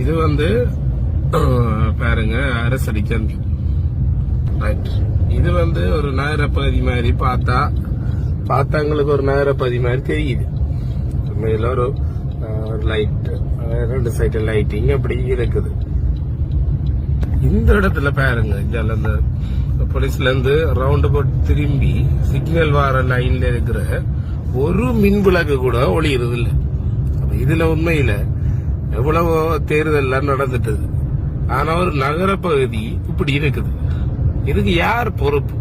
இது வந்து பாருங்க அரசடிக்கன் ரைட் இது வந்து ஒரு நகரப்பகுதி மாதிரி பார்த்தா பார்த்தாங்களுக்கு ஒரு நகரப்பகுதி மாதிரி தெரியுது. மேல ஒரு லைட் ரெண்டு சைடு லைட்டிங் அப்படி இருக்குது. இந்த இடத்துல பாருங்க இதில் அந்த போலீஸ்ல இருந்து ரவுண்டு போட்டு திரும்பி சிக்னல் வார லைன்ல இருக்கிற ஒரு மின் விளக்கு கூட ஒளியுறது இல்லை இதுல உண்மையில எவ்வளவோ தேர்தல்லாம் நடந்துட்டது. ஆனா ஒரு நகர பகுதி இப்படி இருக்குது. இதுக்கு யார் பொறுப்பு?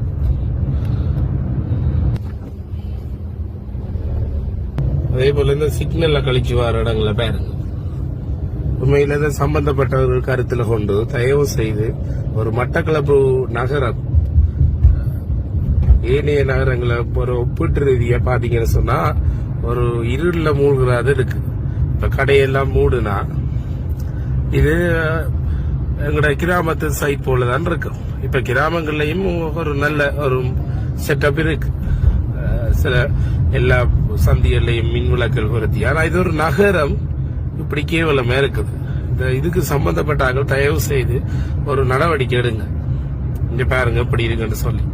அதே போல இந்த சிக்னல்ல கழிச்சு வர இடங்களை பாருங்க. உண்மையில இதை சம்பந்தப்பட்டவர்கள் கருத்துல கொண்டு தயவு செய்து ஒரு மட்டக்களப்பு நகரம் ஏனைய நகரங்களை ஒரு ஒப்பீட்டு ரீதியா பாத்தீங்கன்னு சொன்னா ஒரு இருள்ல மூழ்கிறாது இருக்கு இப்ப கடையெல்லாம் மூடுனா இது எங்களோட கிராமத்து சைட் போலதான் இருக்கும். இப்ப கிராமங்கள்லயும் ஒரு நல்ல ஒரு செட்டப் இருக்கு. சில எல்லா சந்திகள்லயும் மின் விளக்கல் பொருத்தி. ஆனா இது ஒரு நகரம். இப்படி கேவலமே இருக்குது. இந்த இதுக்கு சம்பந்தப்பட்ட ஆட்கள் தயவு செய்து ஒரு நடவடிக்கை எடுங்க. இங்க பாருங்க இப்படி இருக்குன்னு சொல்லி.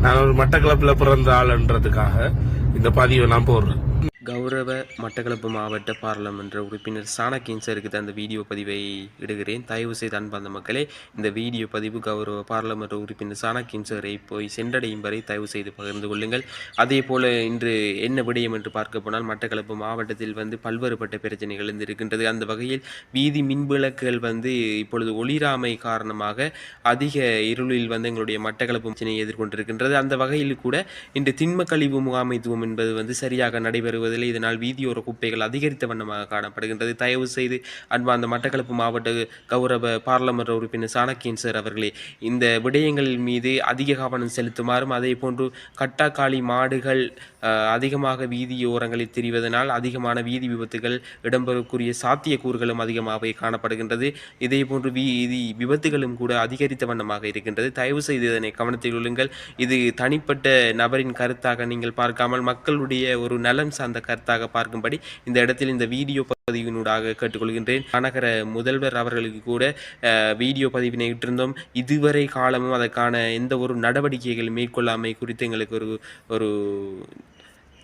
நான் ஒரு மட்டக்களப்புல பிறந்த ஆளுன்றதுக்காக இந்த பதிவை நான் போடுறேன். கௌரவ மட்டக்களப்பு மாவட்ட பாராளுமன்ற உறுப்பினர் சாணக்கியன் சருக்கு அந்த வீடியோ பதிவை இடுகிறேன். தயவு செய்து அன்பார்ந்த மக்களே இந்த வீடியோ பதிவு கௌரவ பாராளுமன்ற உறுப்பினர் சாணக்கியன் சரை போய் சென்றடையும் வரை தயவு செய்து பகிர்ந்து கொள்ளுங்கள். அதே போல இன்று என்ன விடயம் என்று பார்க்க போனால் மட்டக்களப்பு மாவட்டத்தில் வந்து பல்வேறுபட்ட பிரச்சனைகள் இருந்திருக்கின்றது இருக்கின்றது அந்த வகையில் வீதி மின்விளக்குகள் வந்து இப்பொழுது ஒளிராமை காரணமாக அதிக இருளில் வந்து எங்களுடைய மட்டக்களப்பு பிரச்சனையை எதிர்கொண்டிருக்கின்றது. அந்த வகையில் கூட இன்று திண்ம கழிவு முகாமைத்துவம் என்பது வந்து சரியாக நடைபெறுவதில்லை இதனால் வீதியோர குப்பைகள் அதிகரித்த வண்ணமாக காணப்படுகின்றது. தயவு செய்து அன்பார்ந்த மட்டக்களப்பு மாவட்ட கௌரவ பாராளுமன்ற உறுப்பினர் சாணக்கியன் சார் அவர்களே இந்த விடயங்கள் மீது அதிக கவனம் செலுத்துமாறும் அதே போன்று கட்டாக்காளி மாடுகள் அதிகமாக வீதியோரங்களில் திரிவதனால் அதிகமான வீதி விபத்துகள் இடம்பெறக்கூடிய சாத்தியக்கூறுகளும் அதிகமாகவே காணப்படுகின்றது. இதே போன்று வீதி விபத்துகளும் கூட அதிகரித்த வண்ணமாக இருக்கின்றது. தயவு செய்து இதனை கவனத்தில் கொள்ளுங்கள். இது தனிப்பட்ட நபரின் கருத்தாக நீங்கள் பார்க்காமல் மக்களுடைய ஒரு நலம் சார்ந்த கருத்தாக பார்க்கும்படி இந்த இடத்தில் இந்த வீடியோ பதிவினூடாக கேட்டுக்கொள்கின்றேன். மாநகர முதல்வர் அவர்களுக்கு கூட அஹ், வீடியோ பதிவினை இட்டிருந்தோம். இதுவரை காலமும் அதற்கான எந்த ஒரு நடவடிக்கைகள் மேற்கொள்ளாமை குறித்து எங்களுக்கு ஒரு ஒரு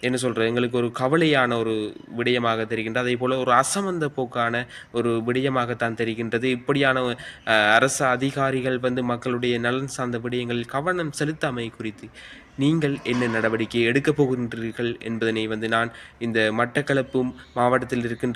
என்ன சொல்கிறது எங்களுக்கு ஒரு கவலையான ஒரு விடயமாக தெரிகின்றது. அதே போல் ஒரு அசமந்த போக்கான ஒரு விடயமாகத்தான் தெரிகின்றது. இப்படியான அரசு அதிகாரிகள் வந்து மக்களுடைய நலன் சார்ந்த விடயங்களில் கவனம் செலுத்தாமை குறித்து நீங்கள் என்ன நடவடிக்கை எடுக்கப் போகின்றீர்கள் என்பதனை வந்து நான் இந்த மட்டக்களப்பு மாவட்டத்தில் இருக்கின்ற